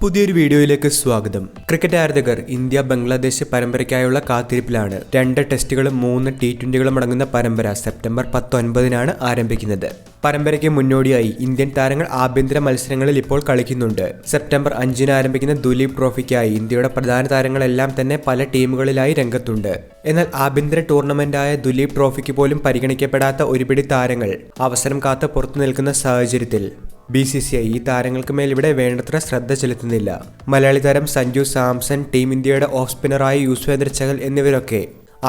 പുതിയൊരു വീഡിയോയിലേക്ക് സ്വാഗതം. ക്രിക്കറ്റ് ആരാധകർ ഇന്ത്യ ബംഗ്ലാദേശ് പരമ്പരയ്ക്കായുള്ള കാത്തിരിപ്പിലാണ് രണ്ട് ടെസ്റ്റുകളും മൂന്ന് ടി ട്വന്റികളും അടങ്ങുന്ന പരമ്പര സെപ്റ്റംബർ പത്തൊൻപതിനാണ് ആരംഭിക്കുന്നത്. പരമ്പരയ്ക്ക് മുന്നോടിയായി ഇന്ത്യൻ താരങ്ങൾ ആഭ്യന്തര മത്സരങ്ങളിൽ ഇപ്പോൾ കളിക്കുന്നുണ്ട്. സെപ്റ്റംബർ അഞ്ചിന് ആരംഭിക്കുന്ന ദുലീപ് ട്രോഫിക്കായി ഇന്ത്യയുടെ പ്രധാന താരങ്ങളെല്ലാം തന്നെ പല ടീമുകളിലായി രംഗത്തുണ്ട്. എന്നാൽ ആഭ്യന്തര ടൂർണമെന്റായ ദുലീപ് ട്രോഫിക്ക് പോലും പരിഗണിക്കപ്പെടാത്ത ഒരുപിടി താരങ്ങൾ അവസരം കാത്ത് പുറത്തു നിൽക്കുന്ന സാഹചര്യത്തിൽ ബി സി സി ഐ ഈ താരങ്ങൾക്ക് മേൽ ഇവിടെ വേണ്ടത്ര ശ്രദ്ധ ചെലുത്തുന്നില്ല. മലയാളി താരം സഞ്ജു സാംസൺ ടീം ഇന്ത്യയുടെ ഓഫ് സ്പിന്നറായ യുസ്വേന്ദ്ര ചഹൽ എന്നിവരൊക്കെ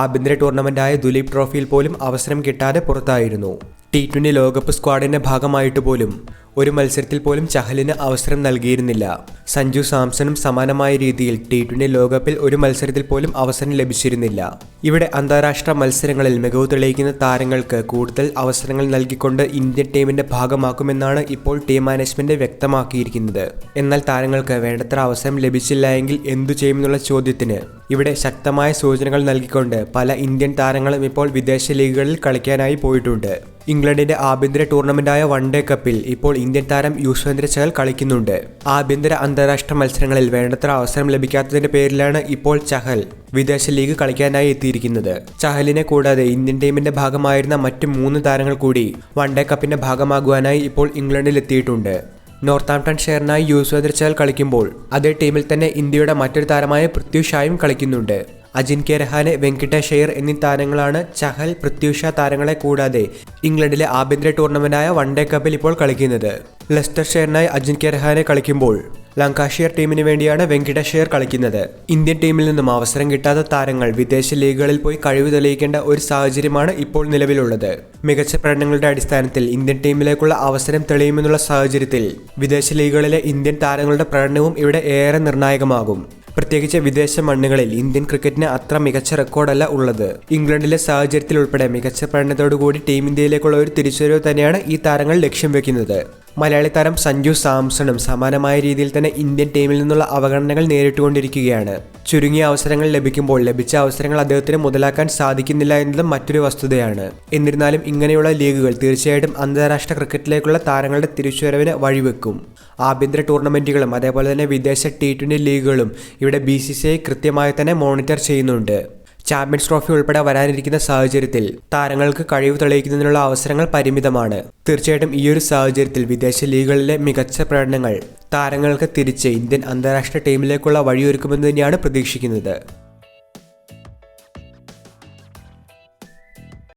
ആഭ്യന്തര ടൂർണമെന്റായ ദുലീപ് ട്രോഫിയിൽ പോലും അവസരം കിട്ടാതെ പുറത്തായിരുന്നു. ടി ട്വന്റി ലോകകപ്പ് സ്ക്വാഡിന്റെ ഭാഗമായിട്ട് പോലും ഒരു മത്സരത്തിൽ പോലും ചഹലിന് അവസരം നൽകിയിരുന്നില്ല. സഞ്ജു സാംസണും സമാനമായ രീതിയിൽ ടി ട്വന്റി ലോകകപ്പിൽ ഒരു മത്സരത്തിൽ പോലും അവസരം ലഭിച്ചിരുന്നില്ല. ഇവിടെ അന്താരാഷ്ട്ര മത്സരങ്ങളിൽ മികവ് തെളിയിക്കുന്ന താരങ്ങൾക്ക് കൂടുതൽ അവസരങ്ങൾ നൽകിക്കൊണ്ട് ഇന്ത്യൻ ടീമിന്റെ ഭാഗമാക്കുമെന്നാണ് ഇപ്പോൾ ടീം മാനേജ്മെന്റ് വ്യക്തമാക്കിയിരിക്കുന്നത്. എന്നാൽ താരങ്ങൾക്ക് വേണ്ടത്ര അവസരം ലഭിച്ചില്ല എങ്കിൽ എന്തു ചെയ്യുമെന്നുള്ള ചോദ്യത്തിന് ഇവിടെ ശക്തമായ സൂചനകൾ നൽകിക്കൊണ്ട് പല ഇന്ത്യൻ താരങ്ങളും ഇപ്പോൾ വിദേശ ലീഗുകളിൽ കളിക്കാനായി പോയിട്ടുണ്ട്. ഇംഗ്ലണ്ടിന്റെ ആഭ്യന്തര ടൂർണമെന്റായ വൺ ഡേ കപ്പിൽ ഇപ്പോൾ ഇന്ത്യൻ താരം യുസ്വേന്ദ്ര ചഹൽ കളിക്കുന്നുണ്ട്. ആഭ്യന്തര അന്താരാഷ്ട്ര മത്സരങ്ങളിൽ വേണ്ടത്ര അവസരം ലഭിക്കാത്തതിന്റെ പേരിലാണ് ഇപ്പോൾ ചഹൽ വിദേശ ലീഗ് കളിക്കാനായി എത്തിയിരിക്കുന്നത്. ചഹലിനെ കൂടാതെ ഇന്ത്യൻ ടീമിന്റെ ഭാഗമായിരുന്ന മറ്റ് മൂന്ന് താരങ്ങൾ കൂടി വൺ ഡേ കപ്പിന്റെ ഭാഗമാകുവാനായി ഇപ്പോൾ ഇംഗ്ലണ്ടിൽ എത്തിയിട്ടുണ്ട്. നോർത്താംപ്ടൺ ഷെയറിനായി യുസ്വേന്ദ്ര ചഹൽ കളിക്കുമ്പോൾ അതേ ടീമിൽ തന്നെ ഇന്ത്യയുടെ മറ്റൊരു താരമായ പൃഥ്വി ഷായും കളിക്കുന്നുണ്ട്. അജിൻക്യ രഹാനെ വെങ്കിട്ടേഷ് അയ്യർ എന്നീ താരങ്ങളാണ് ചഹൽ പൃഥ്വിഷ താരങ്ങളെ കൂടാതെ ഇംഗ്ലണ്ടിലെ ആഭ്യന്തര ടൂർണമെന്റായ വൺഡേ കപ്പിൽ ഇപ്പോൾ കളിക്കുന്നത്. ലെസ്റ്റർ ഷെയറിനായി അജിൻക്യ രഹാനെ കളിക്കുമ്പോൾ ലങ്കാഷിയർ ടീമിന് വേണ്ടിയാണ് വെങ്കിടേഷ് അയ്യർ കളിക്കുന്നത്. ഇന്ത്യൻ ടീമിൽ നിന്നും അവസരം കിട്ടാത്ത താരങ്ങൾ വിദേശ ലീഗുകളിൽ പോയി കഴിവ് തെളിയിക്കേണ്ട ഒരു സാഹചര്യമാണ് ഇപ്പോൾ നിലവിലുള്ളത്. മികച്ച പ്രകടനങ്ങളുടെ അടിസ്ഥാനത്തിൽ ഇന്ത്യൻ ടീമിലേക്കുള്ള അവസരം തെളിയുമെന്നുള്ള സാഹചര്യത്തിൽ വിദേശ ലീഗുകളിലെ ഇന്ത്യൻ താരങ്ങളുടെ പ്രകടനവും ഇവിടെ ഏറെ നിർണായകമാകും. പ്രത്യേകിച്ച് വിദേശ മണ്ണുകളിൽ ഇന്ത്യൻ ക്രിക്കറ്റിന് അത്ര മികച്ച റെക്കോർഡല്ല ഉള്ളത്. ഇംഗ്ലണ്ടിലെ സാഹചര്യത്തിൽ ഉൾപ്പെടെ മികച്ച പഠനത്തോടുകൂടി ടീം ഇന്ത്യയിലേക്കുള്ള ഒരു തിരിച്ചുവരവ് തന്നെയാണ് ഈ താരങ്ങൾ ലക്ഷ്യം വെക്കുന്നത്. മലയാളി താരം സഞ്ജു സാംസണും സമാനമായ രീതിയിൽ തന്നെ ഇന്ത്യൻ ടീമിൽ നിന്നുള്ള അവഗണനകൾ നേരിട്ടുകൊണ്ടിരിക്കുകയാണ്. ചുരുങ്ങിയ അവസരങ്ങൾ ലഭിക്കുമ്പോൾ ലഭിച്ച അവസരങ്ങൾ അദ്ദേഹത്തിന് മുതലാക്കാൻ സാധിക്കുന്നില്ല എന്നതും മറ്റൊരു വസ്തുതയാണ്. എന്നിരുന്നാലും ഇങ്ങനെയുള്ള ലീഗുകൾ തീർച്ചയായിട്ടും അന്താരാഷ്ട്ര ക്രിക്കറ്റിലേക്കുള്ള താരങ്ങളുടെ തിരിച്ചുവരവിന് വഴിവെക്കും. ആഭ്യന്തര ടൂർണമെന്റുകളും അതേപോലെ തന്നെ വിദേശ ടി ട്വന്റി ലീഗുകളും ഇവിടെ ബി കൃത്യമായി തന്നെ മോണിറ്റർ ചെയ്യുന്നുണ്ട്. ചാമ്പ്യൻസ് ട്രോഫി ഉൾപ്പെടെ വരാനിരിക്കുന്ന സാഹചര്യത്തിൽ താരങ്ങൾക്ക് കഴിവ് തെളിയിക്കുന്നതിനുള്ള അവസരങ്ങൾ പരിമിതമാണ്. തീർച്ചയായിട്ടും ഈ ഒരു സാഹചര്യത്തിൽ വിദേശ ലീഗുകളിലെ മികച്ച പ്രകടനങ്ങൾ താരങ്ങൾക്ക് തിരിച്ച് ഇന്ത്യൻ അന്താരാഷ്ട്ര ടീമിലേക്കുള്ള വഴിയൊരുക്കുമെന്ന് തന്നെയാണ് പ്രതീക്ഷിക്കുന്നത്.